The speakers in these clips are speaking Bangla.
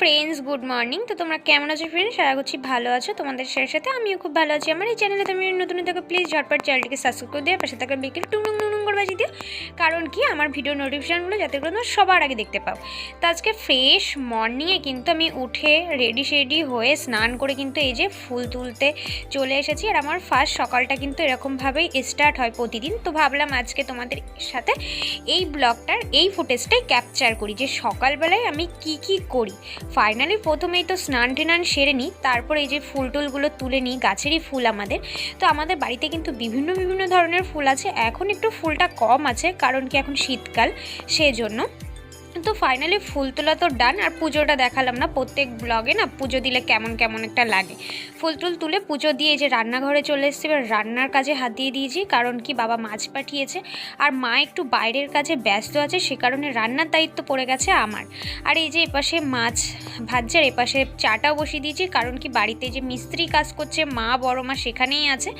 ফ্রেন্ডস গুড মর্নিং তো তোমরা কেমন আছো ফ্রেন্ডস সারা করছি ভালো আছো। তোমাদের সাথে সাথে আমিও খুব ভালো আছি। আমার এই চ্যানেলে তুমি নতুন দেখো প্লিজ ঝটপট চ্যানেলটিকে সাবস্ক্রাইব করে দিয়ে পাশে থাকা বিকেল টুং দিও কারণ কি, আমার ভিডিও নোটিফিকেশানগুলো যাতে করে তোমরা সবার আগে দেখতে পাও। তো আজকে ফ্রেশ মর্নিংয়ে কিন্তু আমি উঠে রেডি শেডি হয়ে স্নান করে কিন্তু এই যে ফুল তুলতে চলে এসেছি। আর আমার ফার্স্ট সকালটা কিন্তু এরকমভাবেই স্টার্ট হয় প্রতিদিন। তো ভাবলাম আজকে তোমাদের সাথে এই ব্লগটার এই ফুটেজটাই ক্যাপচার করি যে সকালবেলায় আমি কি কি করি। ফাইনালি প্রথমেই তো স্নান টেনান সেরে নিই, তারপর এই যে ফুল টুলগুলো তুলে নিই, গাছেরই ফুল আমাদের। তো আমাদের বাড়িতে কিন্তু বিভিন্ন বিভিন্ন ধরনের ফুল আছে। এখন একটু ফুলটা কম আছে কারণ কি এখন শীতকাল সেজন্য তো ফাইনালি ফুল তোলা তো ডান আর পুজোটা দেখালাম না। প্রত্যেক ব্লগে না পুজো দিলে কেমন কেমন একটা লাগে। ফুল টুল তুলে পুজো দিয়ে যে রান্নাঘরে চলে এসেছি এবার রান্নার কাজে হাত দিয়ে দিয়েছি কারণ কি বাবা মাছ পাঠিয়েছে। আর মা একটু বাইরের কাজে ব্যস্ত আছে সে কারণে রান্নার দায়িত্ব পড়ে গেছে আমার। আর এই যে এপাশে মাছ ভাজ্যার এপাশে চাটাও বসিয়ে দিয়েছি কারণ কি বাড়িতে যে মিস্ত্রি কাজ করছে মা বড় মা সেখানেই আছে।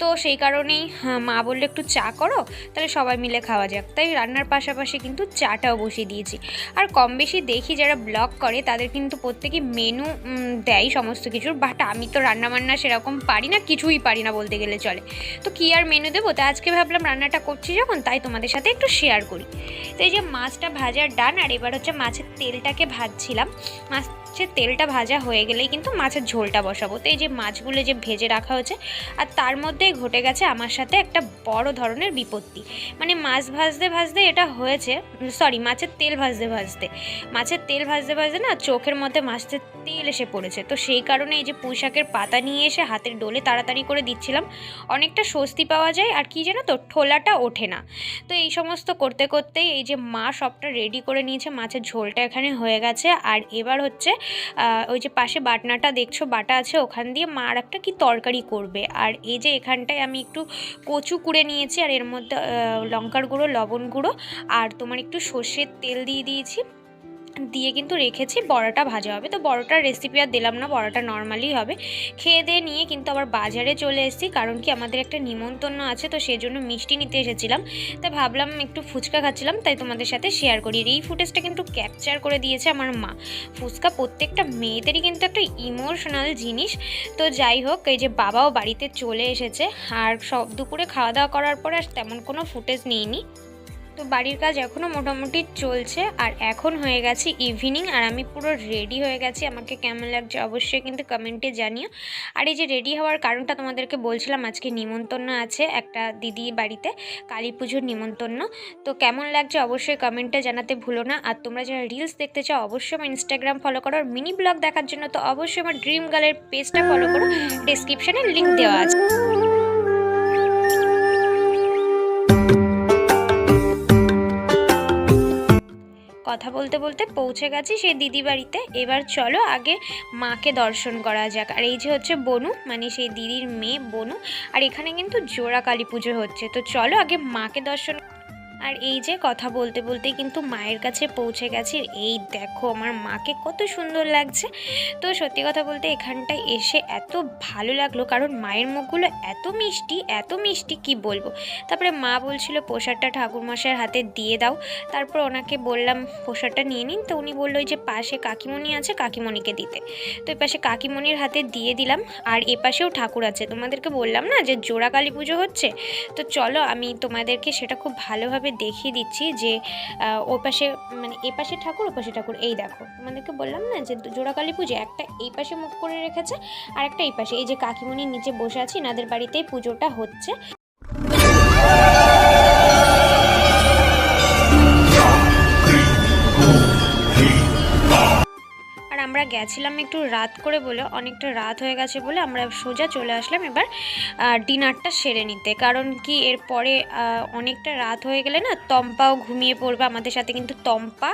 তো সেই কারণেই হ্যাঁ, মা বলল একটু চা করো তাহলে সবাই মিলে খাওয়া যাক। তাই রান্নার পাশাপাশি কিন্তু চাটাও বসিয়ে দিয়েছি। আর কম বেশি দেখি যারা ব্লগ করে, তাদের কিন্তু প্রত্যেকেই মেনু দেয় সমস্ত কিছুর বাট আমি তো রান্নাবান্না সেরকম পারি না, কিছুই পারি না বলতে গেলে চলে। তো কী আর মেনু দেবো? তো আজকে ভাবলাম রান্নাটা করছি যখন, তাই তোমাদের সাথে একটু শেয়ার করি। তো এই যে মাছটা ভাজার ডান আর এবার হচ্ছে মাছের তেলটাকে ভাজছিলাম। মাছের তেলটা ভাজা হয়ে গেলেই কিন্তু মাছের ঝোলটা বসাবো। তো এই যে মাছগুলো যে ভেজে রাখা হয়েছে, আর তার মধ্যে ঘটে গেছে আমার সাথে একটা বড় ধরনের বিপত্তি। মানে মাছ ভাজতে ভাজতে এটা হয়েছে সরি মাছের তেল ভাজতে ভাজতে। মাছের তেল ভাজতে ভাজতে না চোখের মধ্যে মাছের তেল এসে পড়েছে। তো সেই কারণে এই যে পুঁই শাকের পাতা নিয়ে এসে হাতের ডোলে তাড়াতাড়ি করে দিচ্ছিলাম। অনেকটা স্বস্তি পাওয়া যায়, আর কি জানো তো ঠোলাটা ওঠে না। তো এই সমস্ত করতে করতেই এই যে মা সবটা রেডি করে নিয়েছে, মাছের ঝোলটা এখানে হয়ে গেছে। আর এবার হচ্ছে ওই যে পাশে বাটনাটা দেখছ, বাটা আছে, ওখান দিয়ে মার একটা কি তরকারি করবে। আর এই যে এখানটায় আমি একটু কচু কুড়ে নিয়েছি, আর এর মধ্যে লঙ্কার গুঁড়ো, লবণ গুঁড়ো, আর তোমার একটু সর্ষের তেল দিয়ে দিয়েছি। দিয়ে কিন্তু রেখেছি, বড়াটা ভাজা হবে। তো বড়াটার রেসিপি আর দিলাম না, বড়াটা নর্মালি হবে। খেয়ে দিয়ে নিয়ে কিন্তু আবার বাজারে চলে এসেছি, কারণ কি আমাদের একটা নিমন্ত্রণ আছে, তো সেই জন্য মিষ্টি নিতে এসেছিলাম। তাই ভাবলাম একটু ফুচকা খাচ্ছিলাম, তাই তোমাদের সাথে শেয়ার করি এই ফুটেজটা কিন্তু ক্যাপচার করে দিয়েছে আমার মা। ফুচকা প্রত্যেকটা মেয়েদেরই কিন্তু একটা ইমোশনাল জিনিস। তো যাই হোক, এই যে বাবাও বাড়িতে চলে এসেছে, আর সব দুপুরে খাওয়া দাওয়া করার পর আর তেমন কোনো ফুটেজ নিইনি। তো বাড়ির কাজ এখনও মোটামুটি চলছে আর এখন হয়ে গেছে ইভিনিং আর আমি পুরো রেডি হয়ে গেছি। আমাকে কেমন লাগছে অবশ্যই কিন্তু কমেন্টে জানিও। আর এই যে রেডি হওয়ার কারণটা তোমাদেরকে বলছিলাম আজকে নিমন্ত্রণ আছে একটা দিদি বাড়িতে কালী পুজোর নিমন্ত্রণ। তো কেমন লাগছে অবশ্যই কমেন্টে জানাতে ভুলো না। আর তোমরা যারা রিলস দেখতে চাও অবশ্যই আমার ইনস্টাগ্রাম ফলো করো। আর মিনি ব্লগ দেখার জন্য তো অবশ্যই আমার ড্রিম গার্লের পেজটা ফলো করো। ডিসক্রিপশানে লিঙ্ক দেওয়া আছে। কথা বলতে বলতে পৌঁছে গেছি সেই দিদি বাড়িতে। এবার চলো আগে মাকে দর্শন করা যাক। আর এই যে হচ্ছে বনু মানে সেই দিদির মেয়ে বনু। আর এখানে কিন্তু জোড়া কালী পুজো হচ্ছে। তো চলো আগে মাকে দর্শন আর এই যে কথা বলতে বলতে কিন্তু মায়ের কাছে পৌঁছে গেছি। এই দেখো আমার মাকে কত সুন্দর লাগছে। তো সত্যি কথা বলতে এখানটায় এসে এত ভালো লাগল, কারণ মায়ের মুখগুলো এত মিষ্টি এত মিষ্টি কি বলব? তারপরে মা বলছিল, প্রসাদটা ঠাকুরমশাইয়ের হাতে দিয়ে দাও। তারপর ওনাকে বললাম, প্রসাদটা নিয়ে নিন। তো উনি বলল যে পাশে কাকিমণি আছে, কাকিমণিকে দিতে। তো এই পাশে কাকিমণির হাতে দিয়ে দিলাম, আর এ পাশেও ঠাকুর আছে। তোমাদেরকে বললাম না যে জোড়া কালী পুজো হচ্ছে? তো চলো আমি তোমাদেরকে সেটা খুব ভালোভাবে দেখিয়ে দিচ্ছি যে ও পাশে মানে এ পাশে ঠাকুর, ও পাশে ঠাকুর। এই দেখো, তোমাদেরকে বললাম না যে, জোড়াকালী পুজো একটা এই পাশে মুখ করে রেখেছে আর একটা এই পাশে। এই যে কাকিমণির নিচে বসে আছি, এনাদের বাড়িতেই পুজোটা হচ্ছে। আমরা গেছিলাম একটু রাত করে বলে, অনেকটা রাত হয়ে গেছে বলে আমরা সোজা চলে আসলাম এবার ডিনারটা সেরে নিতে। কারণ কি এরপরে অনেকটা রাত হয়ে গেলে না তম্পাও ঘুমিয়ে পড়বে। আমাদের সাথে কিন্তু তম্পা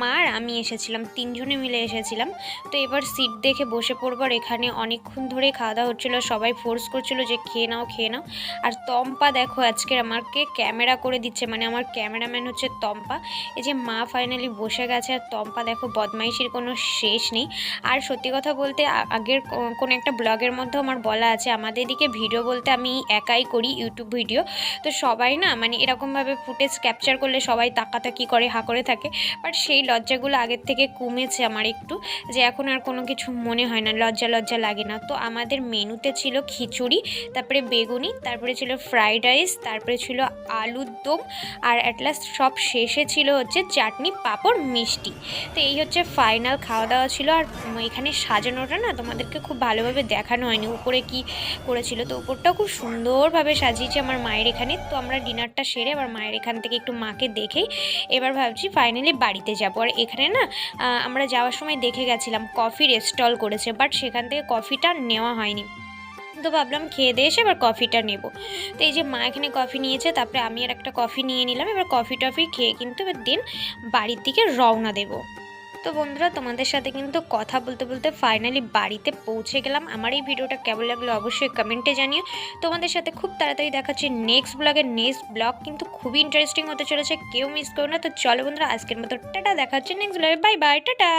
মার আমি এসেছিলাম, তিনজনে মিলে এসেছিলাম। তো এবার সিট দেখে বসে পড়ব আর এখানে অনেকক্ষণ ধরে খাওয়া দাওয়া হচ্ছিল। সবাই ফোর্স করছিল যে খেয়ে নাও খেয়ে নাও। আর তম্পা দেখো আজকে আমাকে ক্যামেরা করে দিচ্ছে মানে আমার ক্যামেরাম্যান হচ্ছে তম্পা। এই যে মা ফাইনালি বসে গেছে আর তম্পা দেখো বদমাইশির কোনো শেষ নেই আর সত্যি কথা বলতে আগের কোনো একটা ব্লগের মধ্যে আমার বলা আছে, আমাদের এদিকে ভিডিও বলতে আমি একাই করি ইউটিউব ভিডিও। তো সবাই না মানে এরকমভাবে ফুটেজ ক্যাপচার করলে সবাই তাকাতাকি করে, হা করে থাকে। বাট সেই লজ্জাগুলো আগের থেকে কমেছে আমার একটু, যে এখন আর কোনো কিছু মনে হয় না, লজ্জা লজ্জা লাগে না। তো আমাদের মেনুতে ছিল খিচুড়ি, তারপরে বেগুনি, তারপরে ছিল ফ্রাইড রাইস, তারপরে ছিল আলুর দম, আর অ্যাট লাস্ট সব শেষে ছিল হচ্ছে চাটনি পাঁপড় মিষ্টি। তো এই হচ্ছে ফাইনাল খাওয়া দাওয়া ছিল আর এখানে সাজানোটা না তোমাদেরকে খুব ভালোভাবে দেখানো হয়নি। উপরে কি করেছিল তো উপরটাও খুব সুন্দরভাবে সাজিয়েছে আমার মায়ের এখানে। তো আমরা ডিনারটা সেরে আবার মায়ের এখান থেকে একটু মাকে দেখেই এবার ভাবছি ফাইনালি বাড়িতে যাব। আর এখানে না আমরা যাওয়ার সময় দেখে গেছিলাম কফির স্টল করেছে বাট সেখান থেকে কফিটা নেওয়া হয়নি। তো ভাবলাম খেয়ে দিয়ে এসে এবার কফিটা নেব। তো এই যে মা এখানে কফি নিয়েছে, তারপরে আমি আর একটা কফি নিয়ে নিলাম, এবার কফি টফি খেয়ে কিন্তু এবার দিন বাড়ির দিকে রওনা দেব। তো বন্ধুরা, তোমাদের সাথে কিন্তু কথা বলতে বলতে ফাইনালি বাড়িতে পৌঁছে গেলাম। আমার এই ভিডিওটা কেমন লাগল অবশ্যই কমেন্টে জানিও। তোমাদের সাথে খুব তাড়াতাড়ি দেখাচ্ছি নেক্সট ব্লগের নেক্সট ব্লগ কিন্তু খুবই ইন্টারেস্টিং হতে চলেছে, কেউ মিস করো না। তো চলো বন্ধুরা, আজকের মতো টাটা দেখাচ্ছে নেক্সট ব্লগে বাই বাই টাটা।